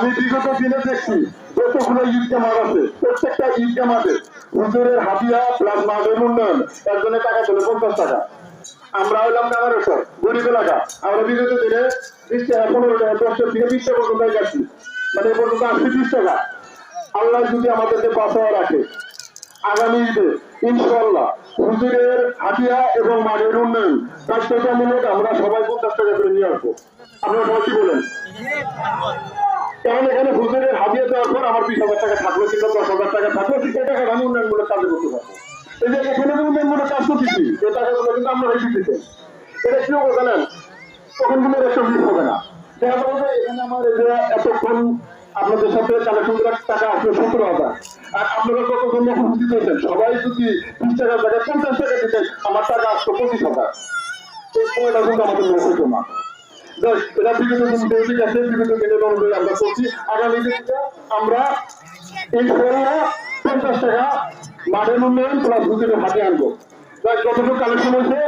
আমি বিগত দিনে দেখছি যতগুলো ঈদ জামাত আছে, প্রত্যেকটা ঈদ জামাতে হুজুরের হাতিয়া প্লাস মাদের উন্নয়ন, একজনে টাকা তোলে পঞ্চাশ টাকা। আমরা হইলাম নামারেশ্বর গরিব এলাকা। আমরা বিগত দিনে বিশ টাকা, পনেরো টাকা, দশ থেকে বিশ টাকা পর্যন্ত গেছি। মানে এ পর্যন্ত আসছে বিশ টাকা। আল্লাহ যদি আমাদেরকে বাঁচায় রাখে, আগামী ঈদে ইনশাল্লাহ হুজুরের হাতিয়া এবং মানের উন্নয়ন বাধ্যতামূলক আমরা সবাই পঞ্চাশ টাকা করে নিয়ে আসব। আপনারা সবাই বলেন? কারণ এখানে হুজুরের হাতিয়া দেওয়ার পর আমার বিশ হাজার টাকা থাকল, কিংবা দশ হাজার টাকা থাকল, সেই টাকা আমি উন্নয়নমূলক কাজে করতে পারব। এই যে এখানে যে উন্নয়নমূলক কাজ করতেছি এই টাকাগুলো কিন্তু আমরা রেখে দিতে এটা কি হবে জানেন? তখন কিন্তু মিস হবে না। দেখা যাবে যে এখানে আমার এই যে এতক্ষণ আপনাদের সাথে কালেকশন করার টাকা আসলে সতেরো হাজার। আর আপনারা কতক্ষণ উপস্থিত হয়েছেন সবাই যদি বিশ টাকার জায়গায় পঞ্চাশ টাকা দিতেন, আমার টাকা আসতো পঁচিশ হাজার। এই সময়টা কিন্তু আমাদের হতো না। আমরা করছি আগামী দিনটা আমরা পঞ্চাশ টাকা মাঠের উন্নয়ন প্লাস দুজনের হাতে আনব। যতটুকু কালেকশন হয়েছে